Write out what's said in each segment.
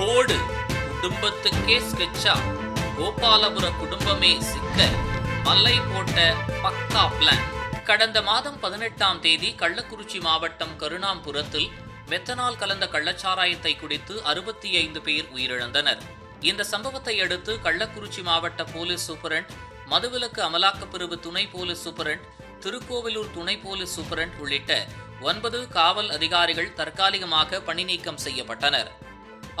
போடு குடும்பத்துக்கே ஸ்கெட்சா. கோபாலபுர குடும்பமே சிக்க. மல்லை போட்ட பக்கா பிளான். கடந்த மாதம் பதினெட்டாம் தேதி கள்ளக்குறிச்சி மாவட்டம் கருணாம்புரத்தில் மெத்தனால் கலந்த கள்ளச்சாராயத்தை குடித்து அறுபத்தி ஐந்து பேர் உயிரிழந்தனர். இந்த சம்பவத்தை அடுத்து கள்ளக்குறிச்சி மாவட்ட போலீஸ் சூப்பரண்ட் மதுவிலக்கு அமலாக்கப் பிரிவு துணை போலீஸ் சூப்பரண்ட் திருக்கோவிலூர் துணை போலீஸ் சூப்பரண்ட் உள்ளிட்ட ஒன்பது காவல் அதிகாரிகள் தற்காலிகமாக பணி நீக்கம் செய்யப்பட்டனர்.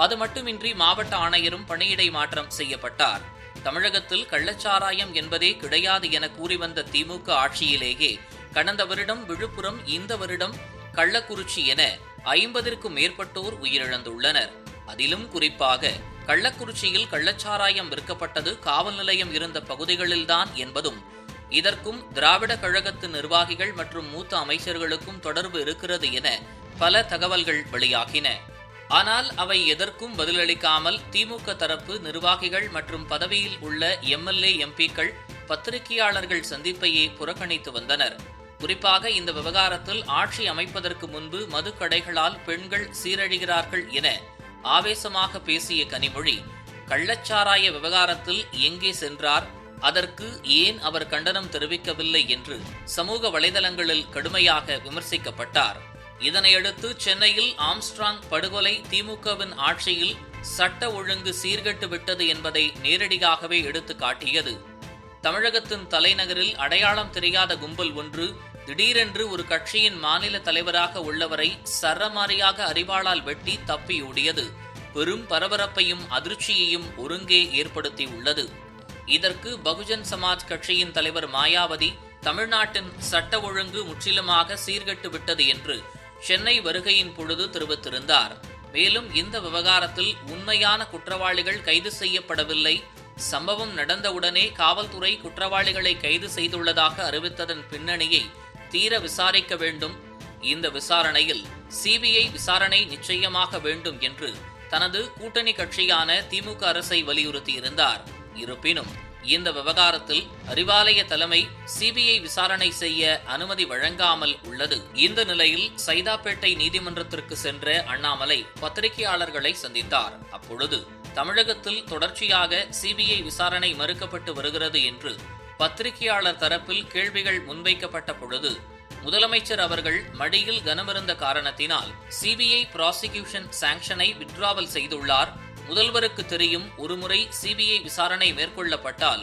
அது மட்டுமின்றி மாவட்ட ஆணையரும் பணியிடை மாற்றம் செய்யப்பட்டார். தமிழகத்தில் கள்ளச்சாராயம் என்பதே கிடையாது என கூறி வந்த திமுக ஆட்சியிலேயே கடந்த வருடம் விழுப்புரம் இந்த வருடம் கள்ளக்குறிச்சி என ஐம்பதிற்கும் மேற்பட்டோர் உயிரிழந்துள்ளனர். அதிலும் குறிப்பாக கள்ளக்குறிச்சியில் கள்ளச்சாராயம் விற்கப்பட்டது காவல் நிலையம் இருந்த பகுதிகளில்தான் என்பதும் இதற்கும் திராவிட கழகத்து நிர்வாகிகள் மற்றும் மூத்த அமைச்சர்களுக்கும் தொடர்பு இருக்கிறது என பல தகவல்கள் வெளியாகின. ஆனால் அவை எதற்கும் பதிலளிக்காமல் திமுக தரப்பு நிர்வாகிகள் மற்றும் பதவியில் உள்ள எம்எல்ஏ எம்பிக்கள் பத்திரிகையாளர்கள் சந்திப்பையே புறக்கணித்து வந்தனர். குறிப்பாக இந்த விவகாரத்தில் ஆட்சி அமைப்பதற்கு முன்பு மதுக்கடைகளால் பெண்கள் சீரழிகிறார்கள் என ஆவேசமாக பேசிய கனிமொழி கள்ளச்சாராய விவகாரத்தில் எங்கே சென்றார்? அதற்கு ஏன் அவர் கண்டனம் தெரிவிக்கவில்லை? என்று சமூக வலைதளங்களில் கடுமையாக விமர்சிக்கப்பட்டார். இதனையடுத்து சென்னையில் ஆம்ஸ்ட்ராங் படுகொலை திமுகவின் ஆட்சியில் சட்ட ஒழுங்கு சீர்கெட்டு விட்டது என்பதை நேரடியாகவே எடுத்து காட்டியது. தமிழகத்தின் தலைநகரில் அடையாளம் தெரியாத கும்பல் ஒன்று திடீரென்று ஒரு கட்சியின் மாநில தலைவராக உள்ளவரை சரமாரியாக அறிவாளால் வெட்டி தப்பியோடியது பெரும் பரபரப்பையும் அதிர்ச்சியையும் ஒருங்கே ஏற்படுத்தியுள்ளது இதற்கு பகுஜன் சமாஜ் கட்சியின் தலைவர் மாயாவதி தமிழ்நாட்டின் சட்ட ஒழுங்கு முற்றிலுமாக சீர்கெட்டு விட்டது என்று சென்னை வருகையின் பொழுது தெரிவித்திருந்தார் மேலும் இந்த விவகாரத்தில் உண்மையான குற்றவாளிகள் கைது செய்யப்படவில்லை. சம்பவம் நடந்தவுடனே காவல்துறை குற்றவாளிகளை கைது செய்துள்ளதாக அறிவித்ததன் பின்னணியை தீர விசாரிக்க வேண்டும். இந்த விசாரணையில் சிபிஐ விசாரணை நிச்சயமாக வேண்டும் என்று தனது கூட்டணி கட்சியான திமுக அரசை வலியுறுத்தியிருந்தார். இருப்பினும் இந்த விவகாரத்தில் அறிவாலய தலைமை சிபிஐ விசாரணை செய்ய அனுமதி வழங்காமல் உள்ளது. இந்த நிலையில் சைதாப்பேட்டை நீதிமன்றத்திற்கு சென்ற அண்ணாமலை பத்திரிகையாளர்களை சந்தித்தார். அப்பொழுது தமிழகத்தில் தொடர்ச்சியாக சிபிஐ விசாரணை மறுக்கப்பட்டு வருகிறது என்று பத்திரிகையாளர் தரப்பில் கேள்விகள் முன்வைக்கப்பட்ட பொழுது முதலமைச்சர் அவர்கள் மடியில் கனமிருந்த காரணத்தினால் சிபிஐ ப்ராசிக்யூஷன் சாங்ஷனை விட்ராவல் செய்துள்ளார். முதல்வருக்கு தெரியும் ஒருமுறை சிபிஐ விசாரணை மேற்கொள்ளப்பட்டால்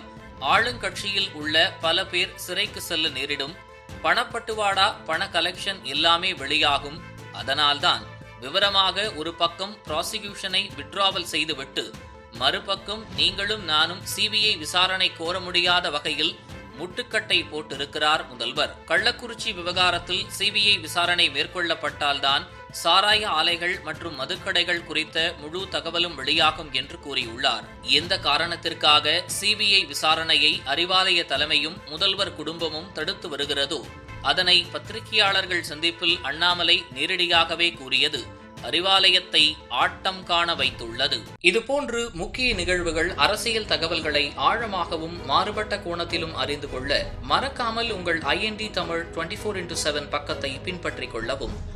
ஆளுங்கட்சியில் உள்ள பல பேர் சிறைக்கு செல்ல நேரிடும். பணப்பட்டுவாடா பண கலெக்ஷன் எல்லாமே வெளியாகும். அதனால்தான் விவரமாக ஒரு பக்கம் ப்ராசிக்யூஷனை விட்ராவல் செய்துவிட்டு மறுபக்கம் நீங்களும் நானும் சிபிஐ விசாரணை கோர முடியாத வகையில் முட்டுக்கட்டை போட்டிருக்கிறார் முதல்வர். கள்ளக்குறிச்சி விவகாரத்தில் சிபிஐ விசாரணை மேற்கொள்ளப்பட்டால்தான் சாராய ஆலைகள் மற்றும் மதுக்கடைகள் குறித்த முழு தகவலும் வெளியாகும் என்று கூறியுள்ளார். எந்த காரணத்திற்காக சிபிஐ விசாரணையை அறிவாலய தலைமையும் முதல்வர் குடும்பமும் தடுத்து வருகிறதோ அதனை பத்திரிகையாளர்கள் சந்திப்பில் அண்ணாமலை நேரடியாகவே கூறியது அறிவாலயத்தை ஆட்டம் காண வைத்துள்ளது. இதுபோன்று முக்கிய நிகழ்வுகள் அரசியல் தகவல்களை ஆழமாகவும் மாறுபட்ட கோணத்திலும் அறிந்து கொள்ள மறக்காமல் உங்கள் IND Tamil twenty four into seven பக்கத்தை பின்பற்றிக் கொள்ளவும்.